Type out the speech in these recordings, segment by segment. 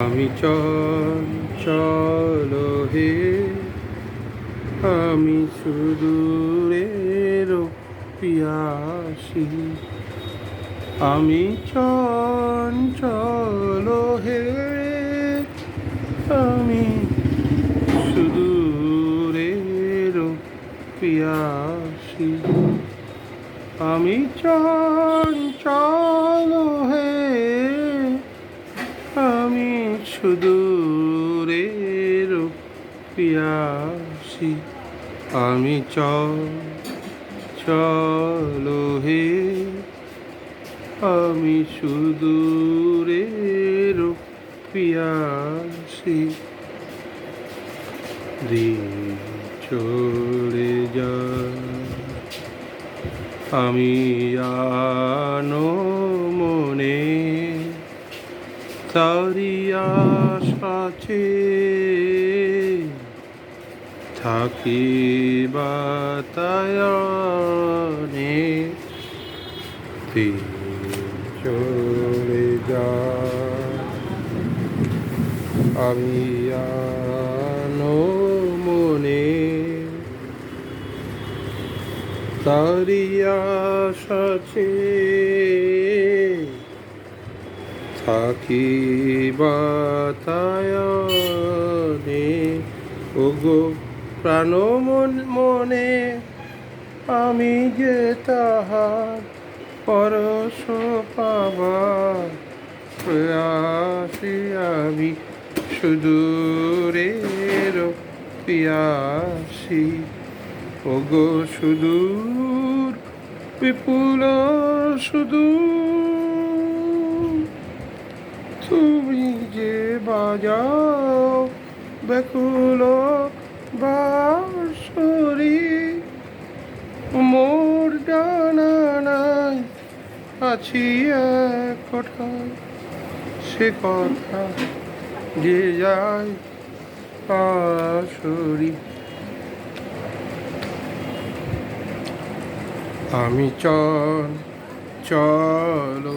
আমি চঞ্চল হে, আমি সুদূরের পিয়াসী। আমি চঞ্চল হে, আমি সুদূরের পিয়াসী। আমি চঞ্চল হে সুদূরের পিয়াসী। আমি চল হে। আমি সুদূরের পিয়াসী। দিন চলে যা আমি আনো মনে তারি আশাছে থাকি বাতায়নে চলে যা। আমি মনে। তারি আশাছে থাকি বাতায়নে ওগো প্রাণ মন- মনে, আমি যে তাহার পরশ পাবার প্রয়াসী আমি সুদূরের পিয়াসী। ওগো সুদূর, বিপুল সুদূর তুমি যে বাজাও বেকুল বাঁশরি। মোর ডানা নাই, আছি এক কোঠায় সে কথা যে যায় আসরি আমি চল, চলো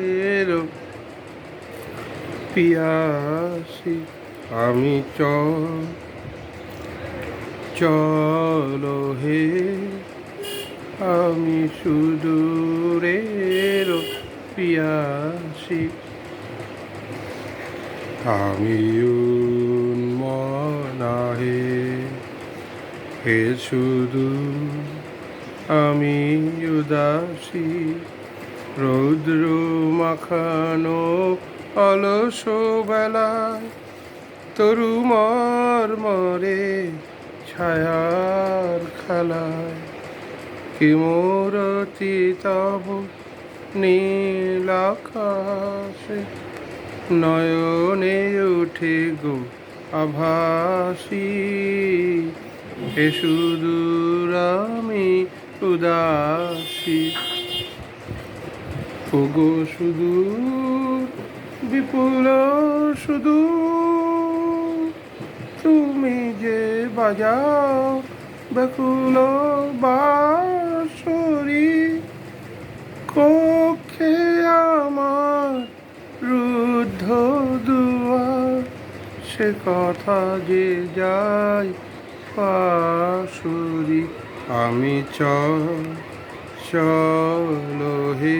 পিয়াসী, আমি চল, চলো হে, আমি সুদূরের পিয়াসী। আমি উন্মনা হে হে শুধু আমি উদাসী, রৌদ্র মাখানো অলস বেলায় তরু মরে ছায়ার খেলায়। কি মোরতি তব নীল আকাশে নয়নে উঠে গো আভাসী। এ সুদূর আমি উদাসী। ওগো সুদূর বিপুল শুধু তুমি যে বাজাও বেকুল বাঁশরি কক্ষে আমার রুদ্ধ দুয়ার, সে কথা যে যাই পাশুরি আমি চল, চলো হে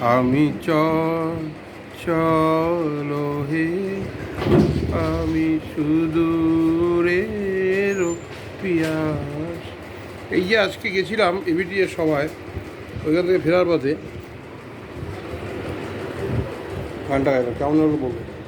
আমি চল, চলো হে। আমি সুদূরের পিয়াস। এই যে আজকে গেছিলাম এবিটিএর সভায়, ওইখান থেকে ফেরার পথে। ঘণ্টা গেল কেমন হলো বলব